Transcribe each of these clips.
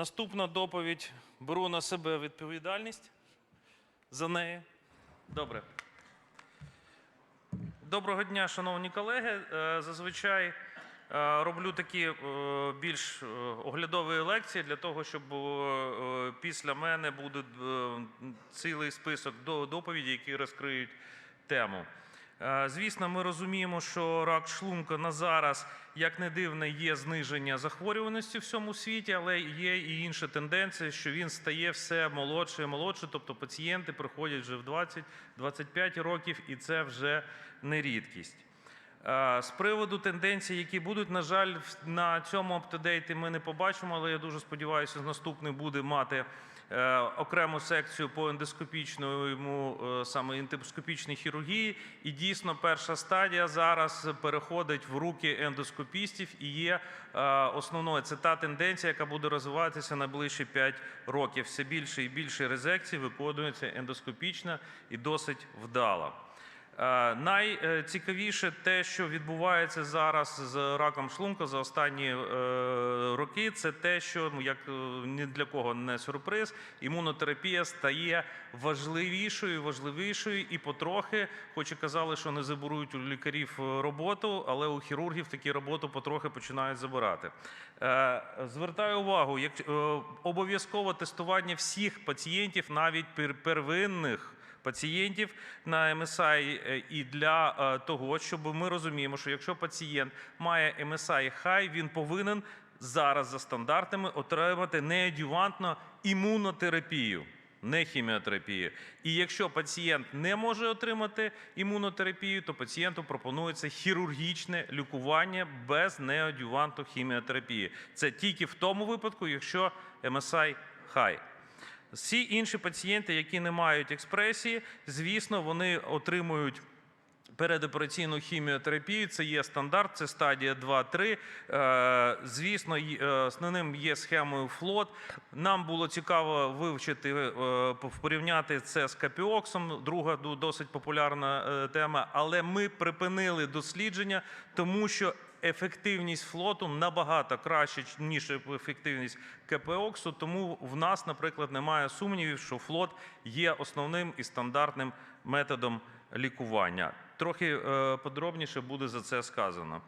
Наступна доповідь. Беру на себе відповідальність за неї. Добре. Доброго дня, шановні колеги. Е, Зазвичай е, роблю такі е, більш оглядові лекції для того, щоб після мене буде цілий список до- доповідей, які розкриють тему. Е, Звісно, ми розуміємо, що рак шлунка на зараз, як не дивно, є зниження захворюваності в всьому світі, але є і інша тенденція, що він стає все молодше і молодше. Тобто пацієнти приходять вже в 20-25 років, і це вже не рідкість. Е, З приводу тенденцій, які будуть, на жаль, на цьому аптодейті ми не побачимо, але я дуже сподіваюся, наступний буде мати окрему секцію по ендоскопічному е, саме ендоскопічній хірургії. І дійсно, перша стадія зараз переходить в руки ендоскопістів і є е, основною. Це та тенденція, яка буде розвиватися найближчі 5 років. Все більше і більше резекцій виконується ендоскопічно і досить вдало. Е, Найцікавіше те, що відбувається зараз з раком шлунка за останні е, роки, це те, що ну, як е, ні для кого не сюрприз, імунотерапія стає важливішою, важливішою, і потрохи, хоч і казали, що не заберуть у лікарів роботу, але у хірургів такі роботу потрохи починають забирати. Звертаю увагу, як обов'язково тестування всіх пацієнтів, навіть пер- первинних пацієнтів на MSI е, і для е, того, щоб ми розуміємо, що якщо пацієнт має MSI high, він повинен зараз за стандартами отримати неадювантну імунотерапію. Не хіміотерапію. І якщо пацієнт не може отримати імунотерапію, то пацієнту пропонується хірургічне лікування без неадюванту хіміотерапії. Це тільки в тому випадку, якщо MSI high. Всі інші пацієнти, які не мають експресії, звісно, вони отримують. Передопераційну хіміотерапію це є стандарт, це стадія 2-3. Е, Звісно, е, основним є схемою флот. Нам було цікаво вивчити, е, порівняти це з капіоксом, друга досить популярна тема. Але ми припинили дослідження, тому що ефективність флоту набагато краще, ніж ефективність КПОКСу. Тому в нас, наприклад, немає сумнівів, що флот є основним і стандартним методом лікування. Трохи е, подробніше буде за це сказано.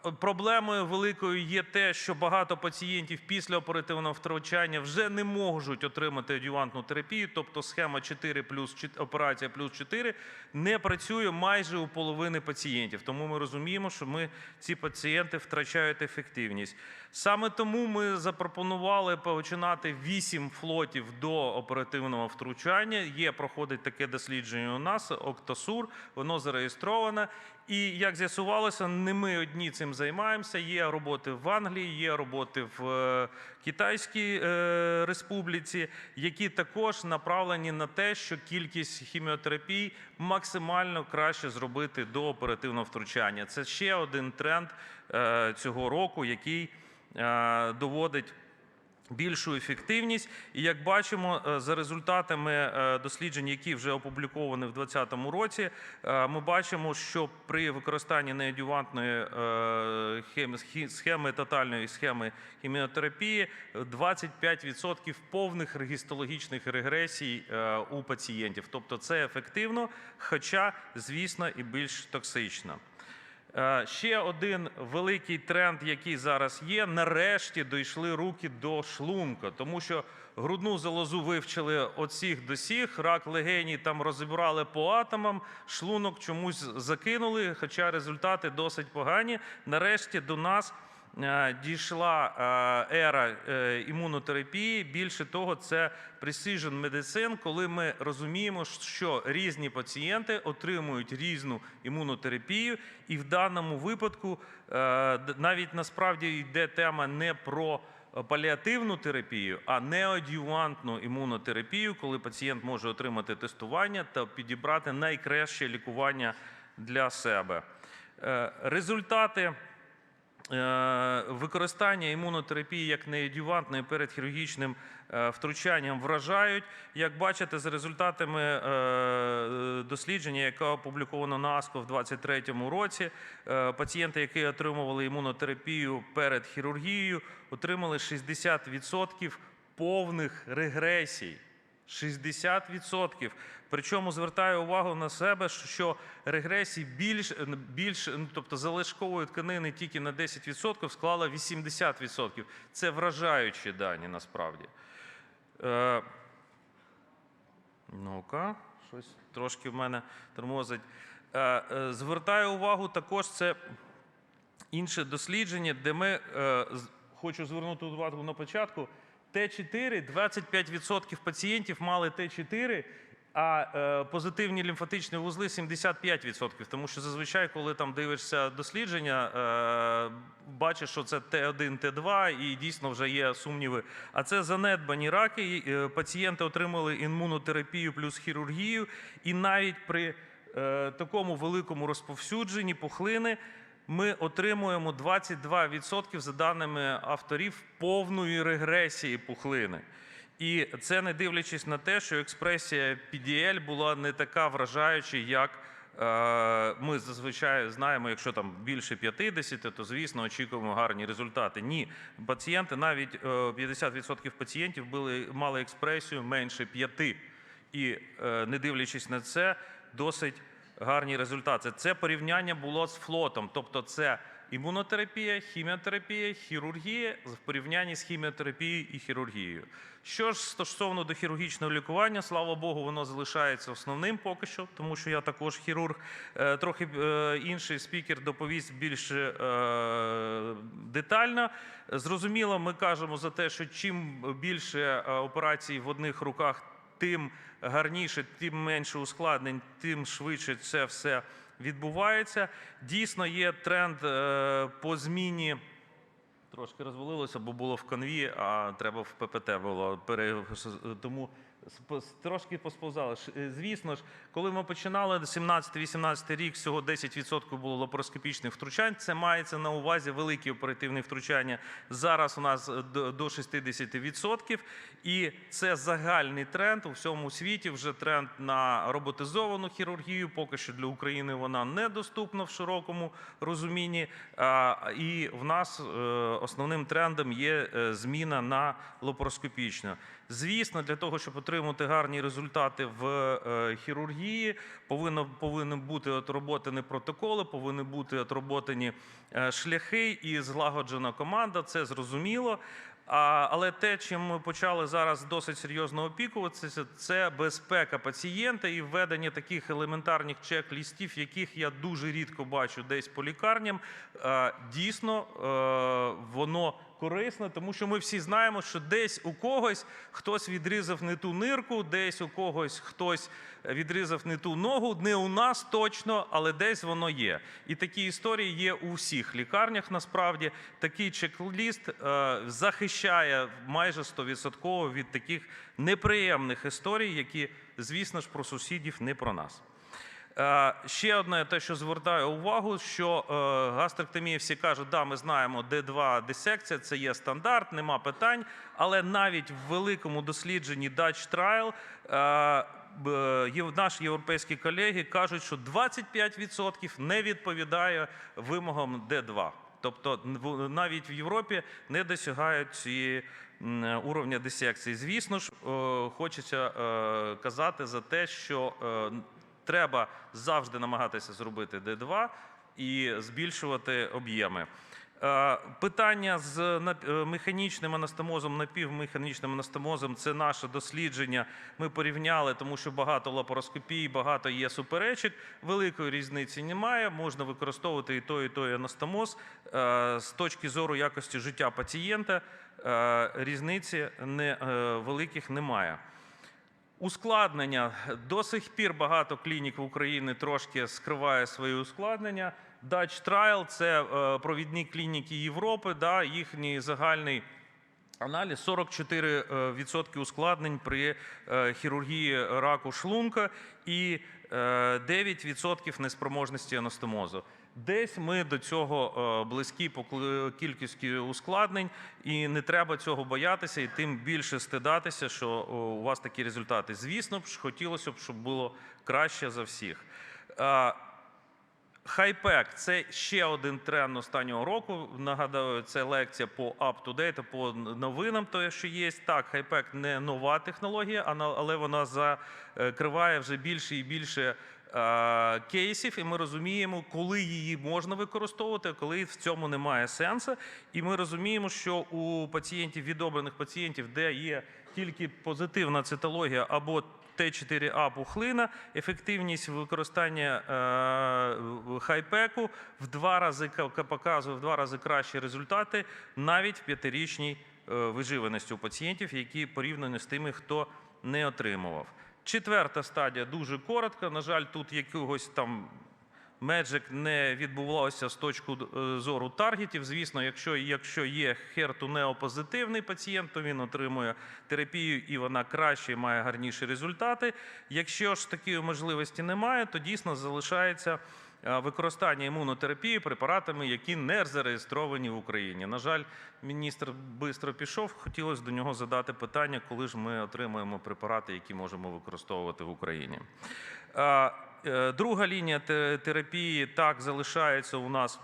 Проблемою великою є те, що багато пацієнтів після оперативного втручання вже не можуть отримати адювантну терапію, тобто схема 4 плюс операція плюс 4 не працює майже у половини пацієнтів. Тому ми розуміємо, що ми ці пацієнти втрачають ефективність. Саме тому ми запропонували починати 8 флотів до оперативного втручання. Є проходить таке дослідження у нас, Октосур, воно зареєстроване. І як з'ясувалося, не ми одні цим займаємося. Є роботи в Англії, є роботи в е, Китайській е, Республіці, які також направлені на те, що кількість хіміотерапій максимально краще зробити до оперативного втручання. Це ще один тренд е, цього року, який доводить більшу ефективність. І як бачимо, е, за результатами е, досліджень, які вже опубліковані в 2020 році, е, ми бачимо, що при використанні неадювантної схеми тотальної схеми хіміотерапії е, 25% повних гістологічних регресій у пацієнтів. Тобто це ефективно, хоча, звісно, і більш токсично. Е, Ще один великий тренд, який зараз є. Нарешті дійшли руки до шлунка, тому що грудну залозу вивчили от всіх до сіх, рак легеній там розібрали по атомам, шлунок чомусь закинули, хоча результати досить погані. Нарешті до нас дійшла е, ера е, імунотерапії. Більше того, це precision medicine, коли ми розуміємо, що різні пацієнти отримують різну імунотерапію, і в даному випадку е, навіть насправді йде тема не про паліативну терапію, а неодювантну імунотерапію, коли пацієнт може отримати тестування та підібрати найкраще лікування для себе. Е, Результати Е, Використання імунотерапії як неадювантної перед хірургічним е, втручанням вражають. Як бачите, за результатами е, дослідження, яке опубліковано на АСКО в 2023 році, е, пацієнти, які отримували імунотерапію перед хірургією, отримали 60% повних регресій. 60%. Причому звертаю увагу на себе, що регресії більш, більш ну, тобто залишкової тканини тільки на 10% склала 80%. Це вражаючі дані насправді. Е, Ну-ка, щось трошки в мене тормозить. Е, е, звертаю увагу також це інше дослідження, де ми е, хочу звернути увагу на початку. Т4, 25% пацієнтів мали Т4, а е, позитивні лімфатичні вузли 75%. Тому що зазвичай, коли там дивишся дослідження, е, бачиш, що це Т1, Т2, і дійсно вже є сумніви. А це занедбані раки. е, Пацієнти отримали імунотерапію плюс хірургію, і навіть при такому великому розповсюдженні пухлини ми отримуємо 22% за даними авторів повної регресії пухлини. І це не дивлячись на те, що експресія PDL була не така вражаюча, як е, ми зазвичай знаємо, якщо там більше 50, то звісно очікуємо гарні результати. Ні, пацієнти, навіть е, 50% пацієнтів були, мали експресію менше 5. І е, не дивлячись на це, досить гарні результати. Це порівняння було з флотом, тобто це імунотерапія, хіміотерапія, хірургія в порівнянні з хіміотерапією і хірургією. Що ж стосовно до хірургічного лікування, слава Богу, воно залишається основним поки що, тому що я також хірург. Е, Трохи е, інший спікер доповість більш е, детально. Зрозуміло, ми кажемо за те, що чим більше операцій в одних руках, тим гарніше, тим менше ускладнень, тим швидше це все відбувається. Дійсно, є тренд е, по зміні. Трошки розвалилося, бо було в конві, а треба в ППТ було. Тому трошки посповзали. Е, Звісно ж, коли ми починали 17-18 рік, всього 10% було лапароскопічних втручань. Це мається на увазі великі оперативні втручання. Зараз у нас е, до до 60%. І це загальний тренд у всьому світі. Вже тренд на роботизовану хірургію. Поки що для України вона недоступна в широкому розумінні. І в нас е, основним трендом є зміна на лапароскопічну. Звісно, для того, щоб отримати гарні результати в е, хірургії, повинно повинні бути отроботані протоколи, повинні бути отроботані е, шляхи і злагоджена команда. Це зрозуміло. Але те, чим ми почали зараз досить серйозно опікуватися, це безпека пацієнта і введення таких елементарних чек-лістів, яких я дуже рідко бачу десь по лікарням. Е, Дійсно, воно корисне, тому що ми всі знаємо, що десь у когось хтось відрізав не ту нирку, десь у когось хтось відрізав не ту ногу. Не у нас точно, але десь воно є. І такі історії є у всіх лікарнях. Насправді такий чек-ліст е, захищає майже 100% від таких неприємних історій, які, звісно ж, про сусідів, не про нас. Е, Ще одне, те, що звертаю увагу, що е, гастректомія всі кажуть, да, ми знаємо, Д2 дисекція, це є стандарт, нема питань. Але навіть в великому дослідженні Dutch Trial е, наші європейські колеги кажуть, що 25% не відповідає вимогам Д2. Тобто навіть в Європі не досягають цієї уровня дисекції. Звісно ж, хочеться казати за те, що треба завжди намагатися зробити Д2 і збільшувати об'єми. Е, Питання з е, механічним анастомозом, напівмеханічним анастомозом це наше дослідження. Ми порівняли, тому що багато лапароскопій, багато є суперечок. Великої різниці немає. Можна використовувати і той, і той анастомоз. Е, З точки зору якості життя пацієнта різниці великих немає. Ускладнення до сих пір багато клінік в Україні трошки скриває свої ускладнення. Dutch Trial – це е, провідні клініки Європи, да, їхній загальний аналіз 44% відсотки ускладнень при е, хірургії раку шлунка і е, 9% неспроможності анастомозу. Десь ми до цього е, близькі по кількості ускладнень, і не треба цього боятися, і тим більше стидатися, що у вас такі результати. Звісно б, хотілося б, щоб було краще за всіх. Е, Хайпек це ще один тренд останнього року. Нагадаю, це лекція по up-to-date, по новинам, то що є. Так, хайпек не нова технологія, але вона закриває вже більше і більше е, кейсів, і ми розуміємо, коли її можна використовувати, а коли в цьому немає сенсу. І ми розуміємо, що у пацієнтів, відобраних пацієнтів, де є тільки позитивна цитологія або Т4А пухлина, ефективність використання е, хайпеку в два рази ка- ка- показує в два рази кращі результати навіть в п'ятирічній е, виживаності у пацієнтів, які порівняно з тими, хто не отримував. Четверта стадія дуже коротка. На жаль, тут якогось там Меджик не відбувалося з точки е, зору таргетів. Звісно, якщо, якщо є хертунеопозитивний пацієнт, то він отримує терапію і вона краще і має гарніші результати. Якщо ж такої можливості немає, то дійсно залишається використання імунотерапії препаратами, які не зареєстровані в Україні. На жаль, міністр швидко пішов. Хотілося до нього задати питання, коли ж ми отримаємо препарати, які можемо використовувати в Україні. Е, е, Друга лінія терапії так залишається у нас.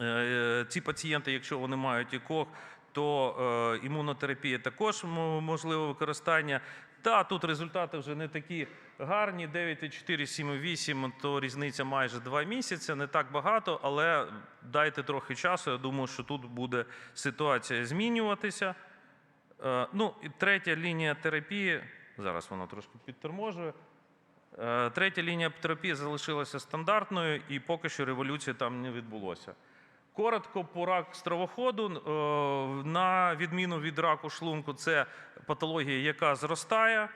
Е, Ці пацієнти, якщо вони мають ікох, то е, імунотерапія також мо- можливе використання. Та тут результати вже не такі гарні. 9,4, 7,8, то різниця майже 2 місяці. Не так багато, але дайте трохи часу. Я думаю, що тут буде ситуація змінюватися. Е, Ну, і третя лінія терапії. Зараз вона трошки підторможує. Е, Третя лінія терапії залишилася стандартною, і поки що революції там не відбулося. Коротко по рак стравоходу, е, на відміну від раку шлунку, це патологія, яка зростає.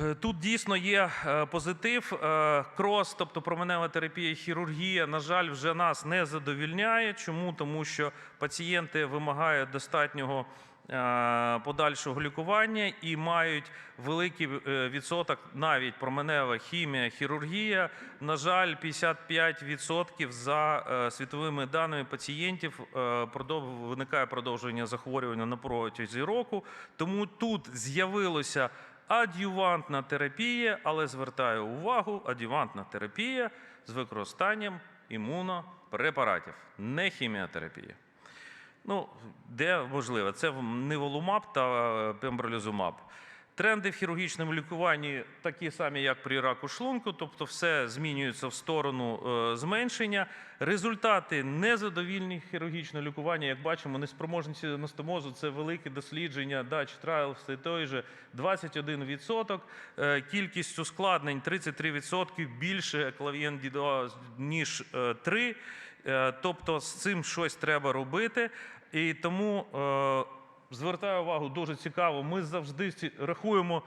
Е, Тут дійсно є е, позитив. Крос, тобто променева терапія, хірургія, на жаль, вже нас не задовільняє. Чому? Тому що пацієнти вимагають достатнього подальшого лікування і мають великий е, відсоток навіть променева хімія, хірургія. На жаль, 55% за е, світовими даними пацієнтів е, виникає продовження захворювання на протязі року. Тому тут з'явилося адювантна терапія, але звертаю увагу, адювантна терапія з використанням імунопрепаратів, не хіміотерапія. Ну, де можливо, це ниволумаб та е, пембролізумаб. Тренди в хірургічному лікуванні такі самі, як при раку шлунку, тобто все змінюється в сторону е, зменшення. Результати незадовільні хірургічного лікування, як бачимо, неспроможність анастомозу – це велике дослідження, Dutch Trial, все той же 21%, е, кількість ускладнень 33%, більше клавієн ніж е, 3. Е, Тобто з цим щось треба робити. І тому е, звертаю увагу, дуже цікаво. Ми завжди рахуємо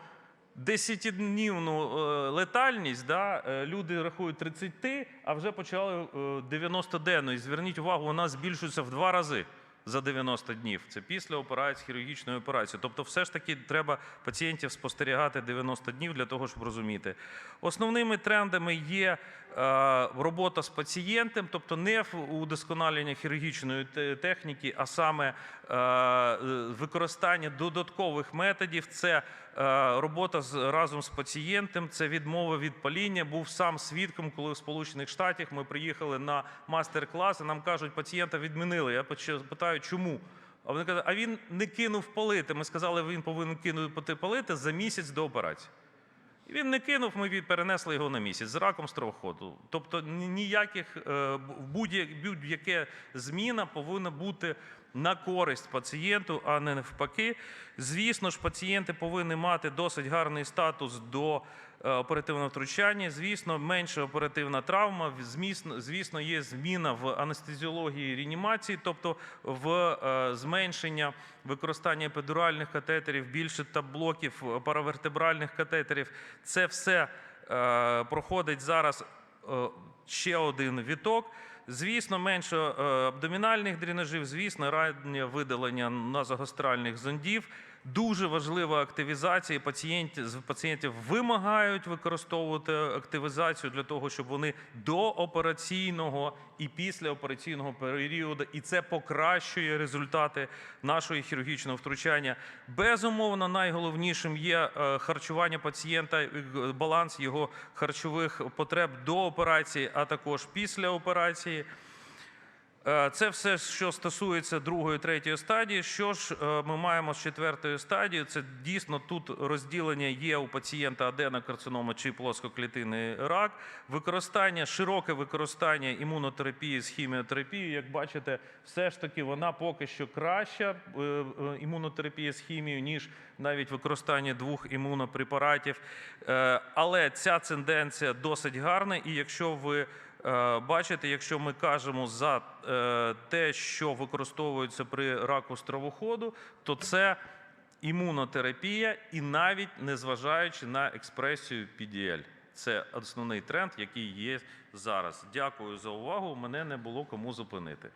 десятиднівну е, летальність. Да? Люди рахують 30, а вже почали е, 90-денну. І зверніть увагу, вона збільшується в два рази. За 90 днів це після операції, хірургічної операції. Тобто, все ж таки треба пацієнтів спостерігати 90 днів для того, щоб розуміти. Основними трендами є е, робота з пацієнтом, тобто не удосконалення хірургічної техніки, а саме е, е, використання додаткових методів. Це робота з разом з пацієнтом, це відмова від паління. Був сам свідком, коли в Сполучених Штатах ми приїхали на мастер-клас, і нам кажуть, пацієнта відмінили. Я питаю, чому? А вони кажуть, а він не кинув палити. Ми сказали, він повинен кинути палити за місяць до операції. І Він не кинув, ми перенесли його на місяць з раком стравоходу. Тобто ніяких е, будь-я- будь-яке зміна повинна бути на користь пацієнту, а не навпаки. Звісно ж, пацієнти повинні мати досить гарний статус до е, оперативного втручання. Звісно, менша оперативна травма. Звісно, є зміна в анестезіології реанімації, тобто в е, зменшення використання епідуральних катетерів, більше та блоків е, паравертебральних катетерів. Це все е, проходить зараз ще один віток. Звісно, менше е, абдомінальних дренажів, звісно, раннє видалення назогастральних зондів. Дуже важлива активізація. Пацієнтів, пацієнтів вимагають використовувати активізацію для того, щоб вони до операційного і післяопераційного періоду, і це покращує результати нашого хірургічного втручання. Безумовно, найголовнішим є е, харчування пацієнта, баланс його харчових потреб до операції, а також після операції. Е, Це все, що стосується другої, третьої стадії. Що ж е, ми маємо з четвертої стадії? Це дійсно тут розділення є у пацієнта аденокарцинома чи плоскоклітинний рак. Використання, широке використання імунотерапії з хіміотерапією. Як бачите, все ж таки вона поки що краща е, імунотерапія з хімією, ніж навіть використання двох імунопрепаратів. Але ця тенденція досить гарна, і якщо ви Бачите, якщо ми кажемо за е, те, що використовується при раку стравоходу, то це імунотерапія і навіть незважаючи на експресію PDL. Це основний тренд, який є зараз. Дякую за увагу. Мене не було кому зупинити.